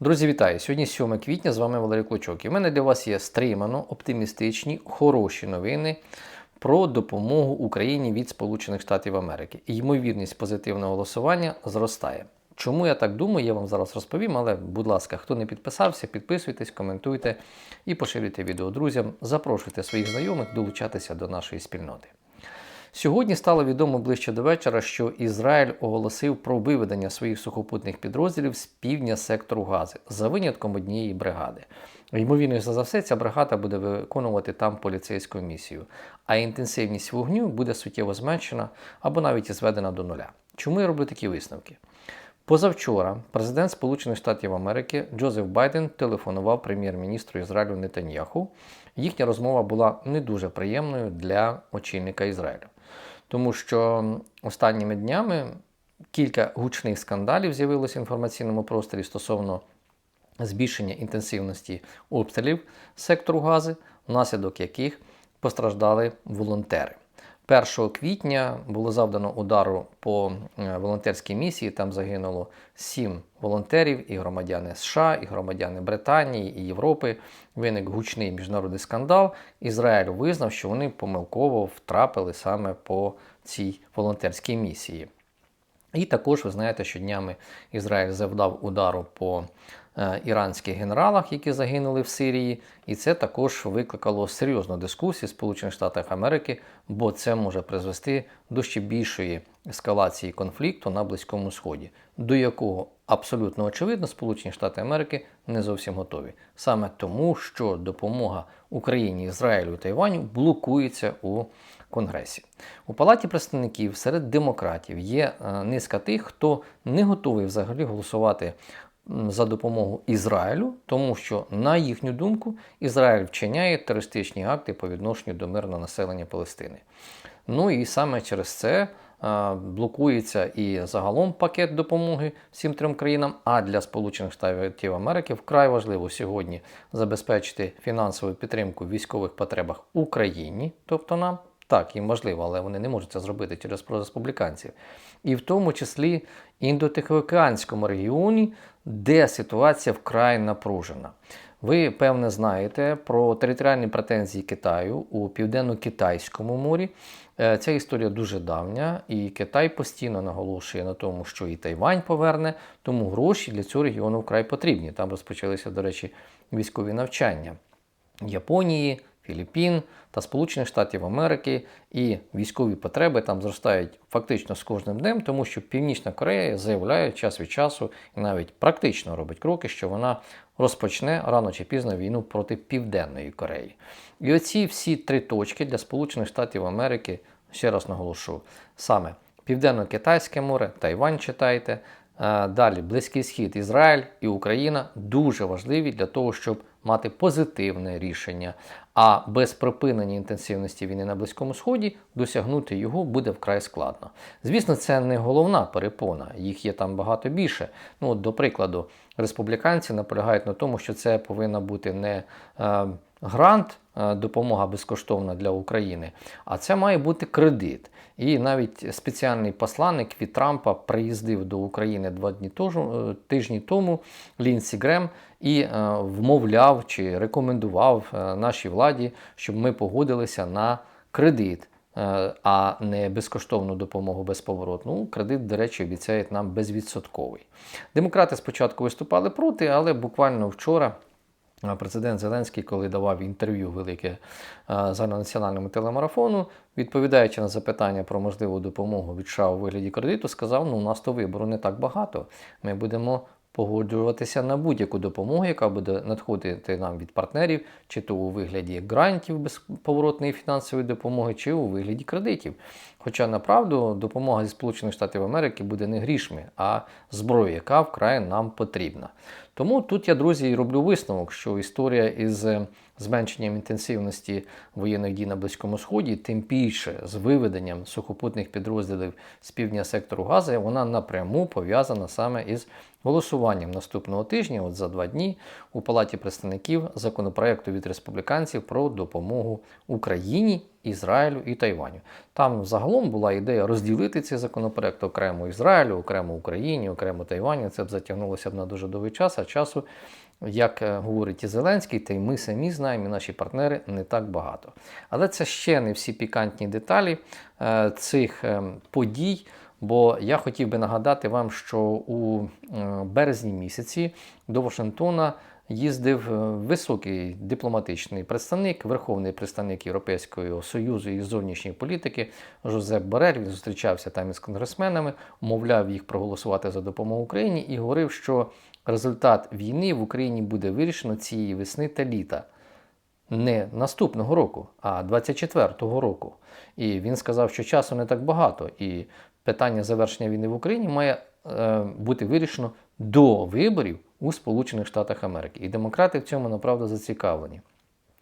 Друзі, вітаю! Сьогодні 7 квітня, з вами Валерій Клочок. І в мене для вас є стримано оптимістичні, хороші новини про допомогу Україні від Сполучених Штатів Америки. І ймовірність позитивного голосування зростає. Чому я так думаю, я вам зараз розповім, але, будь ласка, хто не підписався, підписуйтесь, коментуйте і поширюйте відео друзям. Запрошуйте своїх знайомих долучатися до нашої спільноти. Сьогодні стало відомо ближче до вечора, що Ізраїль оголосив про виведення своїх сухопутних підрозділів з півдня сектору Гази за винятком однієї бригади. Ймовірніше за все, ця бригада буде виконувати там поліцейську місію, а інтенсивність вогню буде суттєво зменшена або навіть і зведена до нуля. Чому я роблю такі висновки? Позавчора президент Сполучених Штатів Америки Джозеф Байден телефонував прем'єр-міністру Ізраїлю Нетаньяху. Їхня розмова була не дуже приємною для очільника Ізраїлю, тому що останніми днями кілька гучних скандалів з'явилося в інформаційному просторі стосовно збільшення інтенсивності обстрілів сектору гази, внаслідок яких постраждали волонтери. 1 квітня було завдано удару по е, волонтерській місії. Там загинуло сім волонтерів, і громадяни США, і громадяни Британії і Європи. Виник гучний міжнародний скандал. Ізраїль визнав, що вони помилково втрапили саме по цій волонтерській місії. І також ви знаєте, що днями Ізраїль завдав удару по іранських генералах, які загинули в Сирії, і це також викликало серйозну дискусію Сполучених Штатах Америки, бо це може призвести до ще більшої ескалації конфлікту на Близькому Сході, до якого абсолютно очевидно Сполучені Штати Америки не зовсім готові. Саме тому, що допомога Україні, Ізраїлю і Тайваню блокується у Конгресі. У Палаті представників серед демократів є е, низка тих, хто не готовий взагалі голосувати за допомогу Ізраїлю, тому що, на їхню думку, Ізраїль вчиняє терористичні акти по відношенню до мирного населення Палестини. Ну і саме через це е, блокується і загалом пакет допомоги всім трьом країнам. А для Сполучених Штатів Америки вкрай важливо сьогодні забезпечити фінансову підтримку військових потребах Україні, тобто нам. Так, їм можливо, але вони не можуть це зробити через прореспубліканців. І в тому числі індотихоокеанському регіоні, де ситуація вкрай напружена. Ви, певне, знаєте про територіальні претензії Китаю у південно-китайському морі. Е, ця історія дуже давня, і Китай постійно наголошує на тому, що і Тайвань поверне, тому гроші для цього регіону вкрай потрібні. Там розпочалися, до речі, військові навчання Японії, Філіппін та Сполучених Штатів Америки, і військові потреби там зростають фактично з кожним днем, тому що Північна Корея заявляє час від часу і навіть практично робить кроки, що вона розпочне рано чи пізно війну проти Південної Кореї. І оці всі три точки для Сполучених Штатів Америки, ще раз наголошу, саме Південно-Китайське море, Тайвань читайте. Далі Близький Схід, Ізраїль і Україна дуже важливі для того, щоб мати позитивне рішення. А без припинення інтенсивності війни на Близькому Сході досягнути його буде вкрай складно. Звісно, це не головна перепона, їх є там багато більше. Ну, от, До прикладу, республіканці наполягають на тому, що це повинна бути не е, грант, е, допомога безкоштовна для України, а це має бути кредит. І навіть спеціальний посланник від Трампа приїздив до України два дні тожу, тижні тому Лінсі Грем і е, вмовляв чи рекомендував е, нашій владі, щоб ми погодилися на кредит. е, А не безкоштовну допомогу безповоротну. Ну, Кредит, до речі, обіцяють нам безвідсотковий. Демократи спочатку виступали проти, але буквально вчора Президент Зеленський, коли давав інтерв'ю велике загальнонаціональному телемарафону, відповідаючи на запитання про можливу допомогу від США у вигляді кредиту, сказав: ну у нас то вибору не так багато. Ми будемо погоджуватися на будь-яку допомогу, яка буде надходити нам від партнерів, чи то у вигляді грантів безповоротної фінансової допомоги, чи у вигляді кредитів. Хоча направду допомога зі Сполучених Штатів Америки буде не грішми, а зброя, яка вкрай нам потрібна. Тому тут я, друзі, роблю висновок, що історія із зменшенням інтенсивності воєнних дій на Близькому Сході, тим більше з виведенням сухопутних підрозділів з півдня сектору Гази, вона напряму пов'язана саме із голосуванням наступного тижня, от за два дні, у Палаті представників законопроекту від республіканців про допомогу Україні Ізраїлю і Тайваню. Там загалом була ідея розділити цей законопроект окремо Ізраїлю, окремо Україні, окремо Тайваню. Це б затягнулося б на дуже довгий час, а часу, як е, говорить і Зеленський, та й ми самі знаємо, і наші партнери не так багато. Але це ще не всі пікантні деталі е, цих е, подій. Бо я хотів би нагадати вам, що у березні місяці до Вашингтона їздив е, високий дипломатичний представник, верховний представник Європейського союзу із зовнішньої політики Жозеп Борель. Він зустрічався там із конгресменами, умовляв їх проголосувати за допомогу Україні і говорив, що результат війни в Україні буде вирішено цієї весни та літа. Не наступного року, а 24-го року. І він сказав, що часу не так багато, і питання завершення війни в Україні має е, бути вирішено до виборів у Сполучених Штатах Америки. І демократи в цьому направду зацікавлені.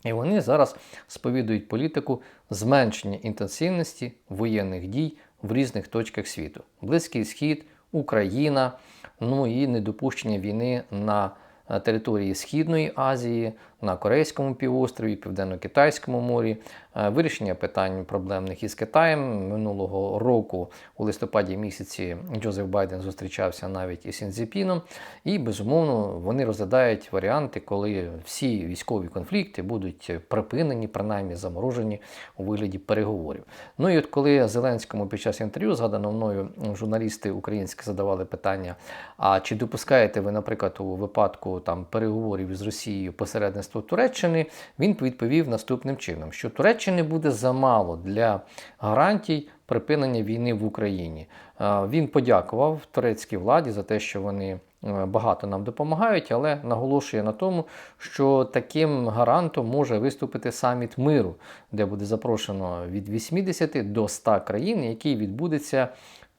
І вони зараз сповідують політику зменшення інтенсивності воєнних дій в різних точках світу: Близький Схід, Україна, ну і недопущення війни на е, території Східної Азії, на Корейському півострові, Південно-Китайському морі, е, вирішення питань проблемних із Китаєм. Минулого року у листопаді місяці Джозеф Байден зустрічався навіть із Сінзіпіном, і безумовно вони розглядають варіанти, коли всі військові конфлікти будуть припинені, принаймні заморожені у вигляді переговорів. Ну і от коли Зеленському під час інтерв'ю згадано мною журналісти українські задавали питання: а чи допускаєте ви, наприклад, у випадку там переговорів з Росією посередництво Туреччини, він відповів наступним чином: що Туреччини буде замало для гарантій припинення війни в Україні. Е, Він подякував турецькій владі за те, що вони е, багато нам допомагають, але наголошує на тому, що таким гарантом може виступити саміт миру, де буде запрошено від 80 до 100 країн, який відбудеться.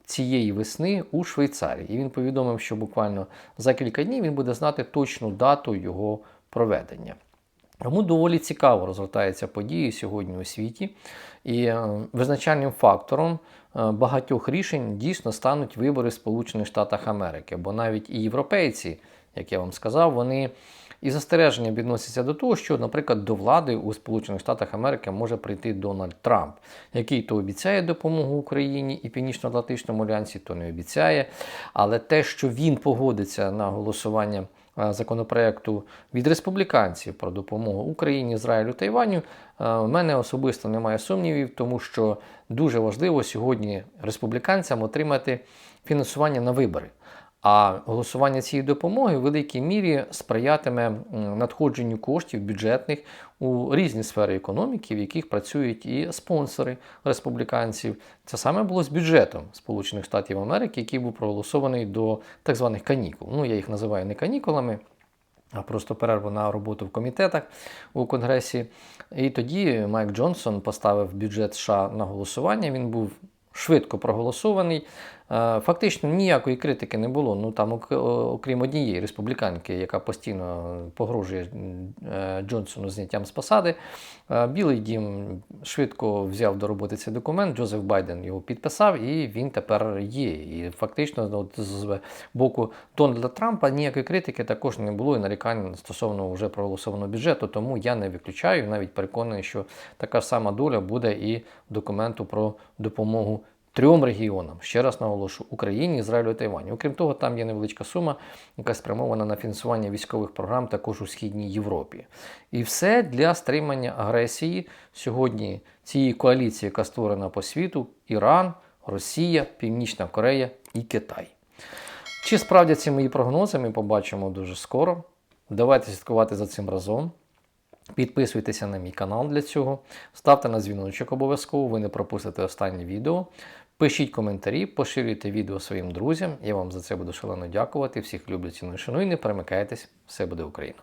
Цієї весни у Швейцарії. І він повідомив, що буквально за кілька днів він буде знати точну дату його проведення. Тому доволі цікаво розгортаються події сьогодні у світі, і е, визначальним фактором е, багатьох рішень дійсно стануть вибори Сполучених Штатах Америки, бо навіть і європейці, як я вам сказав, вони і застереження відносяться до того, що, наприклад, до влади у Сполучених Штатах Америки може прийти Дональд Трамп, який то обіцяє допомогу Україні і Північно-Атлантичному альянсі, то не обіцяє. Але те, що він погодиться на голосування законопроекту від республіканців про допомогу Україні, Ізраїлю та Іваню, в мене особисто немає сумнівів, тому що дуже важливо сьогодні республіканцям отримати фінансування на вибори. А голосування цієї допомоги в великій мірі сприятиме надходженню коштів бюджетних у різні сфери економіки, в яких працюють і спонсори республіканців. Це саме було з бюджетом Сполучених Штатів Америки, який був проголосований до так званих канікул. Ну, я їх називаю не канікулами. А просто перерву на роботу в комітетах у Конгресі. І тоді Майк Джонсон поставив бюджет США на голосування. Він був швидко проголосований. Е, Фактично ніякої критики не було. Ну там, окрім однієї республіканки, яка постійно погрожує е, Джонсону зняттям з посади. Е, Білий дім швидко взяв до роботи цей документ. Джозеф Байден його підписав, і він тепер є. І фактично, от з боку Дональда Трампа ніякої критики також не було і нарікань стосовно вже проголосованого бюджету. Тому я не виключаю, навіть переконаний, що така сама доля буде і документу про допомогу трьом регіонам. Ще раз наголошу: Україні, Ізраїлю і Тайваню. Окрім того, там є невеличка сума, яка спрямована на фінансування військових програм також у східній Європі. І все для стримання агресії сьогодні цієї коаліції, яка створена по світу: Іран, Росія, Північна Корея і Китай. Чи справдяться мої прогнози, ми побачимо дуже скоро. Давайте слідкувати за цим разом. Підписуйтеся на мій канал для цього, ставте на дзвіночок обов'язково, ви не пропустите останнє відео. Пишіть коментарі, поширюйте відео своїм друзям. Я вам за це буду шалено дякувати. Всіх люблю ціную шаную. Не перемикайтесь, все буде Україна!